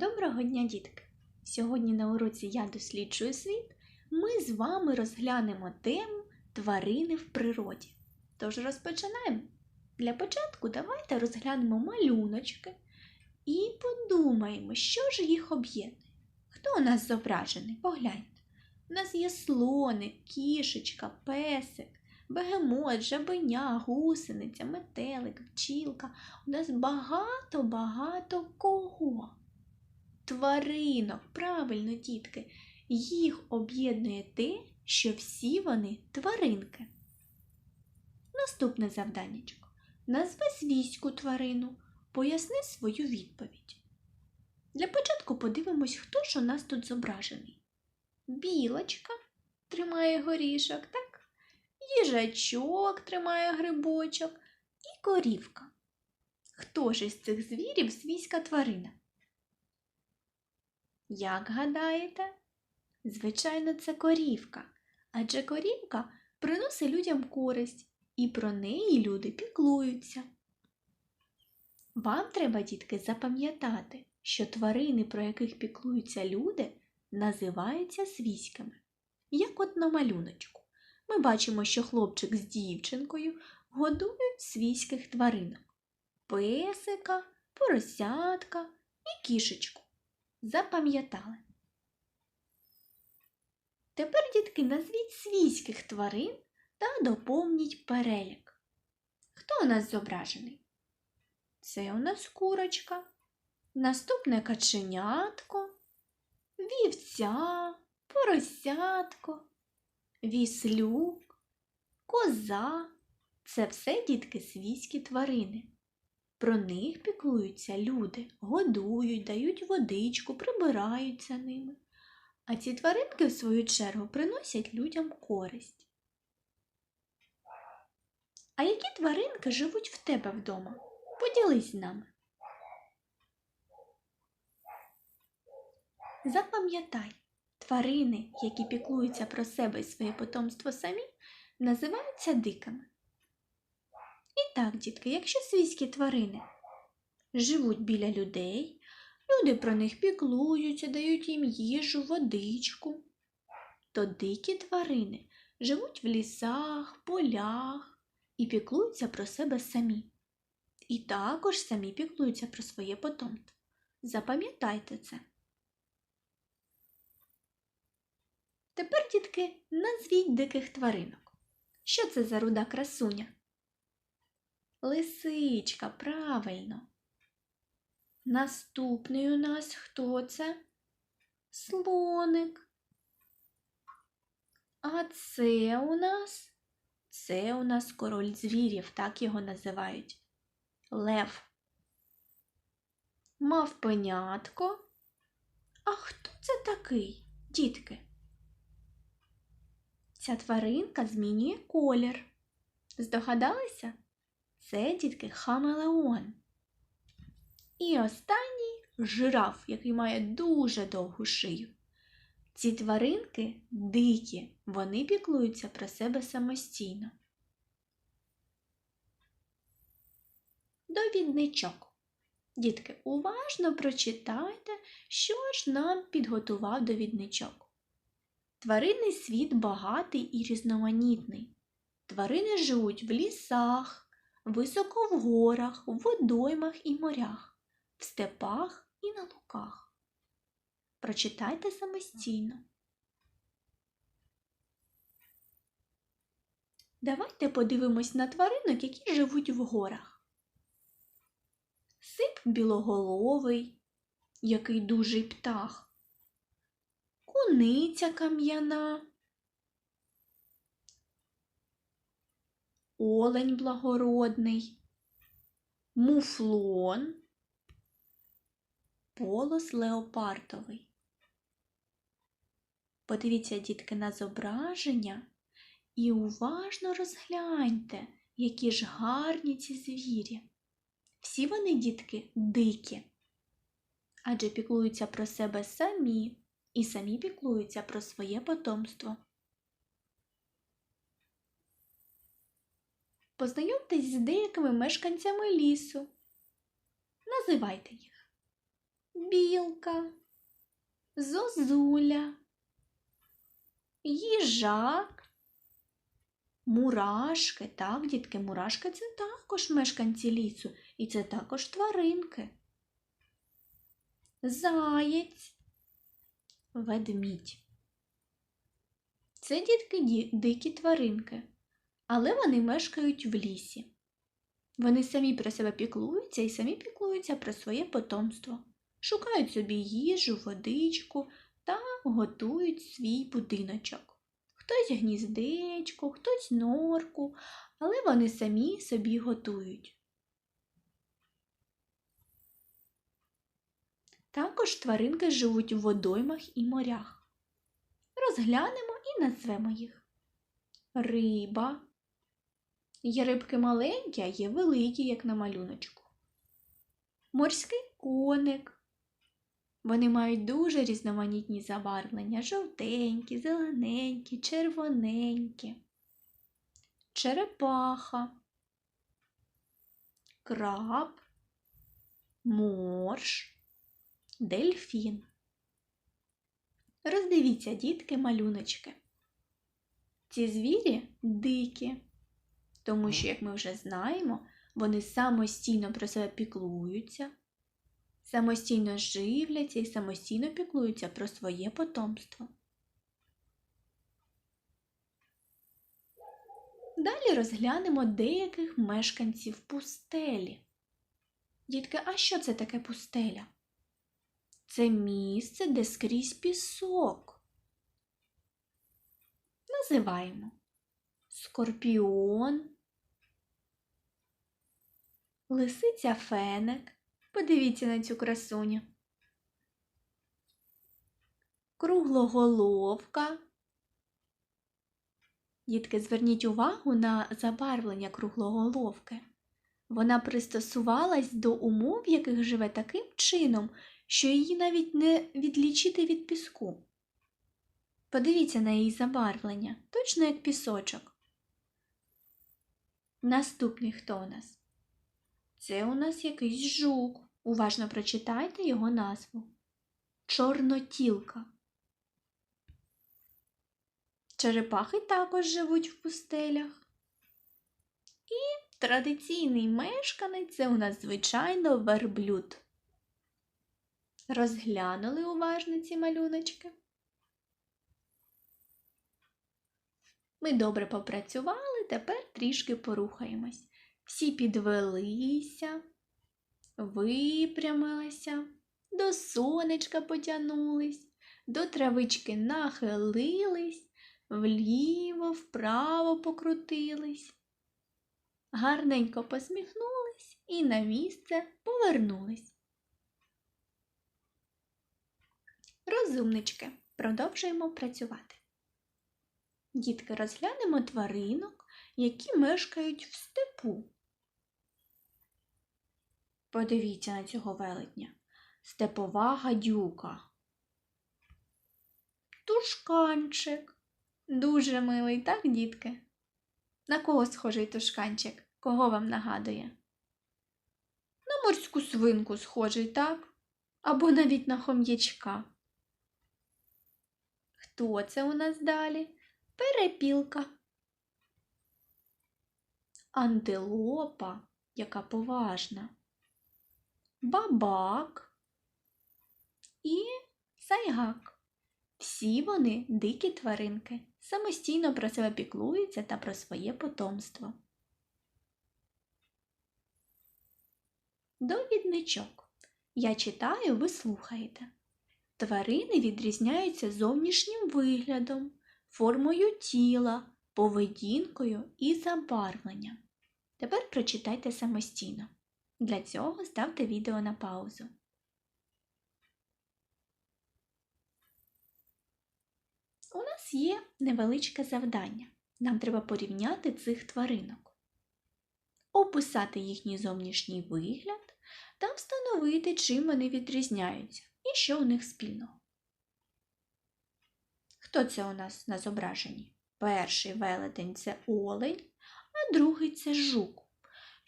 Доброго дня, дітки! Сьогодні на уроці Я досліджую світ ми з вами розглянемо тему тварини в природі. Тож розпочинаємо. Для початку давайте розглянемо малюночки і подумаємо, що ж їх об'єднує. Хто у нас зображений? Погляньте. У нас є слоник, кішечка, песик, бегемот, жабеня, гусениця, метелик, пчілка. У нас багато-багато кого. Тваринок, правильно, дітки, їх об'єднує те, що всі вони тваринки. Наступне завданнячко. Назви свійську тварину, поясни свою відповідь. Для початку подивимось, хто ж у нас тут зображений. Білочка тримає горішок, так? Їжачок тримає грибочок і корівка. Хто ж із цих звірів свійська тварина? Як гадаєте? Звичайно, це корівка, адже корівка приносить людям користь, і про неї люди піклуються. Вам треба, дітки, запам'ятати, що тварини, про яких піклуються люди, називаються свійськими. Як от на малюночку. Ми бачимо, що хлопчик з дівчинкою годують свійських тваринок песика, поросятка і кішечку. Запам'ятали. Тепер, дітки, назвіть свійських тварин та доповніть перелік. Хто у нас зображений? Це у нас курочка, наступне каченятко, вівця, поросятко, віслюк, коза. Це все дітки свійські тварини. Про них піклуються люди, годують, дають водичку, прибираються ними. А ці тваринки, в свою чергу, приносять людям користь. А які тваринки живуть в тебе вдома? Поділись з нами. Запам'ятай, тварини, які піклуються про себе і своє потомство самі, називаються дикими. І так, дітки, якщо свійські тварини живуть біля людей, люди про них піклуються, дають їм їжу, водичку, то дикі тварини живуть в лісах, полях і піклуються про себе самі. І також самі піклуються про своє потомство. Запам'ятайте це. Тепер, дітки, назвіть диких тваринок. Що це за руда красуня? Лисичка, правильно. Наступний у нас хто це? Слоник. А це у нас? Це у нас король звірів, так його називають. Лев. Мавпенятко. А хто це такий, дітки? Ця тваринка змінює колір. Здогадалися? Це дітки хамелеон. І останній жираф, який має дуже довгу шию. Ці тваринки дикі, вони піклуються про себе самостійно. Довідничок. Дітки, уважно прочитайте, що ж нам підготував довідничок. Тваринний світ багатий і різноманітний. Тварини живуть в лісах, високо в горах, в водоймах і морях, в степах і на луках. Прочитайте самостійно. Давайте подивимось на тваринок, які живуть в горах. Сип білоголовий, який дужий птах, куниця кам'яна, олень благородний, муфлон, полос леопардовий. Подивіться, дітки, на зображення і уважно розгляньте, які ж гарні ці звірі. Всі вони, дітки, дикі, адже піклуються про себе самі і самі піклуються про своє потомство. Познайомтесь з деякими мешканцями лісу. Називайте їх. білка, зозуля, їжак, мурашки. Так, дітки, мурашки це також мешканці лісу, і це також тваринки. Заєць, ведмідь. Це дітки дикі тваринки, але вони мешкають в лісі. Вони самі про себе піклуються і самі піклуються про своє потомство, шукають собі їжу, водичку та готують свій будиночок. Хтось гніздечко, хтось норку, але вони самі собі готують. Також тваринки живуть у водоймах і морях. Розглянемо і назвемо їх. Риба. Є рибки маленькі, а є великі, як на малюночку. Морський коник. Вони мають дуже різноманітні забарвлення жовтенькі, зелененькі, червоненькі. Черепаха, краб, морж, дельфін. Роздивіться, дітки, малюночки. Ці звірі дикі, тому що, як ми вже знаємо, вони самостійно про себе піклуються, самостійно живляться і самостійно піклуються про своє потомство. Далі розглянемо деяких мешканців пустелі. Дітки, а що це таке пустеля? Це місце, де скрізь пісок. Називаємо скорпіон, лисиця феник. Подивіться на цю красуню. Круглоголовка. Дітки, зверніть увагу на забарвлення круглоголовки. Вона пристосувалась до умов, в яких живе таким чином, що її навіть не відлічити від піску. Подивіться на її забарвлення, точно як пісочок. Наступний хто у нас? Це у нас якийсь жук. Уважно прочитайте його назву. Чорнотілка. Черепахи також живуть в пустелях. І традиційний мешканець це у нас, звичайно, верблюд. Розглянули уважно ці малюночки. Ми добре попрацювали, тепер трішки порухаємось. Всі підвелися, випрямилися, до сонечка потягнулись, до травички нахилились, вліво, вправо покрутились. Гарненько посміхнулись і на місце повернулись. Розумнички, продовжуємо працювати. Дітки, розглянемо тваринок, які мешкають в степу. Подивіться на цього велетня. Степова гадюка. Тушканчик. Дуже милий, так, дітки? На кого схожий тушканчик? Кого вам нагадує? На морську свинку схожий, так? Або навіть на хом'ячка. Хто це у нас далі? Перепілка. Антилопа, яка поважна. Бабак і сайгак. Всі вони дикі тваринки, самостійно про себе піклуються та про своє потомство. Довідничок. Я читаю, ви слухаєте. Тварини відрізняються зовнішнім виглядом, формою тіла, поведінкою і забарвленням. Тепер прочитайте самостійно. Для цього ставте відео на паузу. У нас є невеличке завдання. Нам треба порівняти цих тваринок, описати їхній зовнішній вигляд та встановити, чим вони відрізняються і що у них спільного. Хто це у нас на зображенні? Перший велетень це олень, а другий це жук.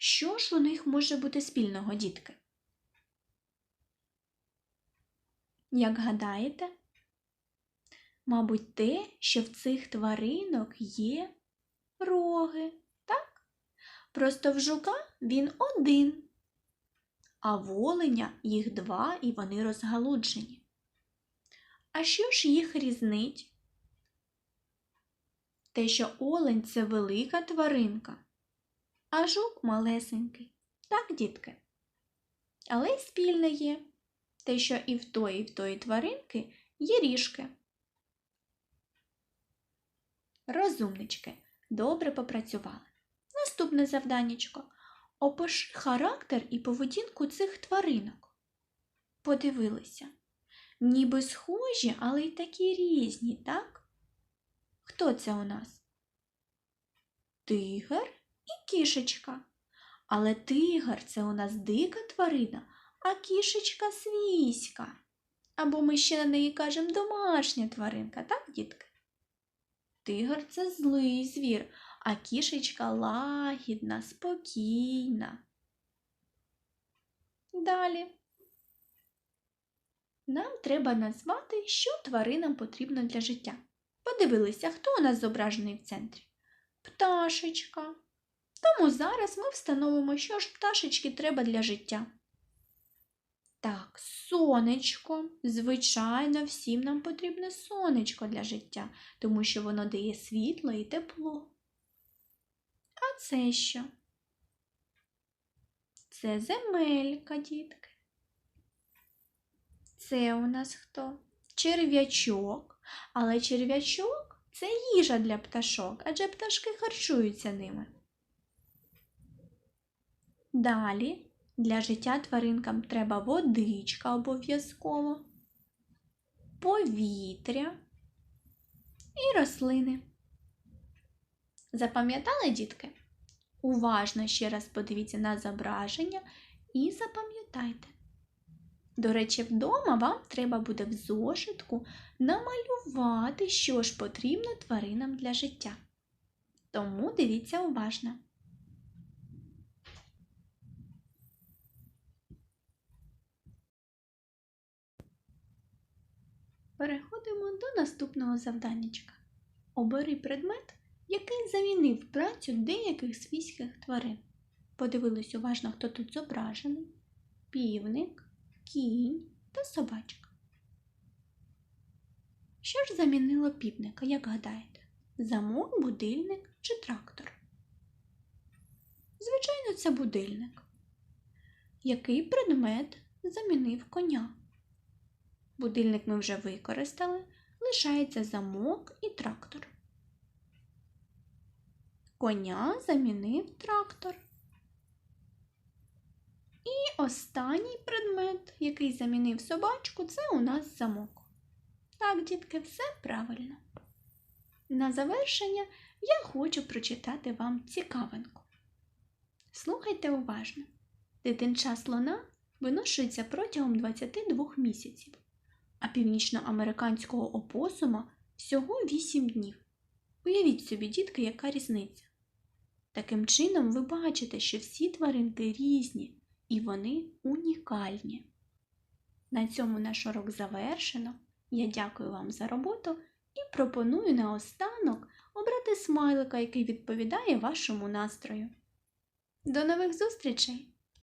Що ж у них може бути спільного, дітки? Як гадаєте? Мабуть, те, що в цих тваринок є роги, так? Просто в жука він один, а в оленя їх два і вони розгалуджені. А що ж їх різнить? Те, що олень це велика тваринка, а жук малесенький. Так, дітки? Але й спільне є те, що і в тої, і в тої тваринки є ріжки. Розумнички, добре попрацювали. Наступне завданнячко. Опиши характер і поведінку цих тваринок. Подивилися. Ніби схожі, але й такі різні, так? Хто це у нас? Тигр і кішечка. Але тигр це у нас дика тварина, а кішечка свійська. Або ми ще на неї кажемо домашня тваринка, так, дітки? Тигр це злий звір, а кішечка лагідна, спокійна. Далі. Нам треба назвати, що тваринам потрібно для життя. Подивилися, хто у нас зображений в центрі? Пташечка. Тому зараз ми встановимо, що ж пташечки треба для життя. Так, сонечко. Звичайно, всім нам потрібне сонечко для життя, тому що воно дає світло і тепло. А це що? Це земелька, дітки. Це у нас хто? Черв'ячок. Але черв'ячок це їжа для пташок, адже пташки харчуються ними. Далі для життя тваринкам треба водичка обов'язково, повітря і рослини. Запам'ятали, дітки? Уважно ще раз подивіться на зображення і запам'ятайте. До речі, вдома вам треба буде в зошитку намалювати, що ж потрібно тваринам для життя. Тому дивіться уважно. Переходимо до наступного завданнячка. Обери предмет, який замінив працю деяких свійських тварин. Подивились уважно, хто тут зображений: півник, кінь та собачка. Що ж замінило півника, як гадаєте? Замок, будильник чи трактор? Звичайно, це будильник. Який предмет замінив коня? Будильник ми вже використали, лишається замок і трактор. Коня замінив трактор. І останній предмет, який замінив собачку, це у нас замок. Так, дітки, все правильно. На завершення я хочу прочитати вам цікавинку. Слухайте уважно. Дитинча слона виношується протягом 22 місяців, а північноамериканського опосума всього 8 днів. Уявіть собі, дітки, яка різниця. Таким чином, ви бачите, що всі тваринки різні і вони унікальні. На цьому наш урок завершено. Я дякую вам за роботу і пропоную наостанок обрати смайлика, який відповідає вашому настрою. До нових зустрічей!